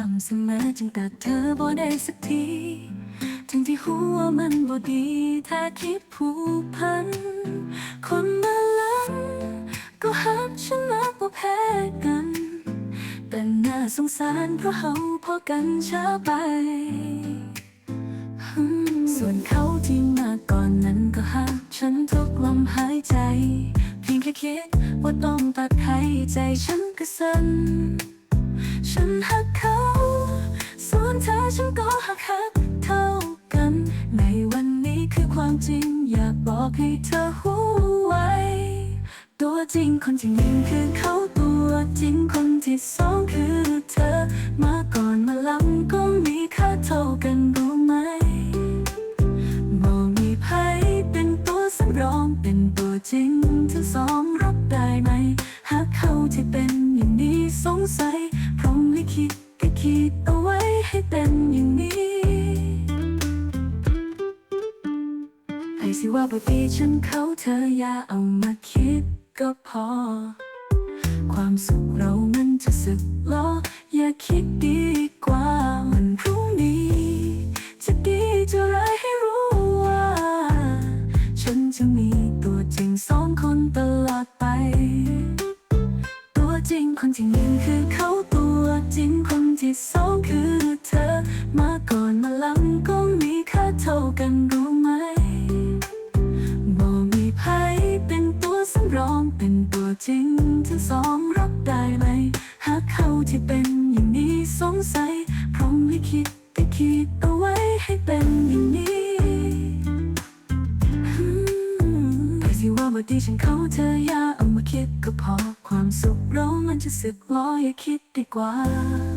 ม่ำเสมอจึงตัดเธอบ่ได้สักทีทั้งที่หัวามันบ่ดี ถ้าคิดผูกพัน คนมาลังก็หักฉันมากกว่าแพ้กัน แต่น่าสงสารเพราะเขาพอกันช้าไป ส่วนเขาที่มาก่อนนั้นก็หักฉันทุกลมหายใจ เพียงแค่คิดว่าต้องตัดให้ใจฉันก็สั่นฉันหักเขาส่ว นเธอฉันก็หักหักเท่ากัน ในวันนี้คือความจริงอยากบอกให้เธอหูไว้ ตัวจริงคนที่หนึ่งคือเขาตัวจริงคนที่สองคือเธอ มาก่อนมาหลังก็มีค่าเท่ากันรู้ไหมบ่มีไพ่เป็นตัวสำรองเป็นตัวจริงทั้งสองรับได้ไหม หากเขาที่เป็นอย่างนี้สงสัยพรหมลิขิตก็คิดเอา ให้เป็นอย่างนี้ให้สิว่าบ่ดีฉันเขาเธออย่าเอามาคิดก็พอ ความสุขเรามันจะสึกล้ออย่าคิดดีกว่าวันพรุ่งนี้ จะดีจะร้ายให้รู้ว่า ฉันจะมีตัวจริงสองคนตลอดไป ตัวจริงคนที่หนึ่งคือเขา ที่สองคือเธอ มาก่อนมาหลังก็มีค่าเท่ากันรู้ไหมบ่มีไพ่เป็นตัวสำรองเป็นตัวจริงทั้งสองรับได้ไหมหากเขาที่เป็นอย่างนี้สงสัยพรหมลิขิตแต่คิดเอาไว้ให้เป็นอย่างนี้ที่ว่าบ่ดีฉันเขาเธออย่าเอามาคิดก็พอความสุขเรามันจะสึกล้ออย่าคิดดีกว่า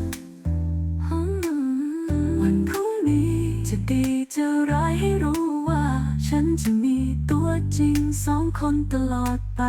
ดีจะร้ายให้รู้ว่า ฉันจะมีตัวจริงสองคนตลอดไป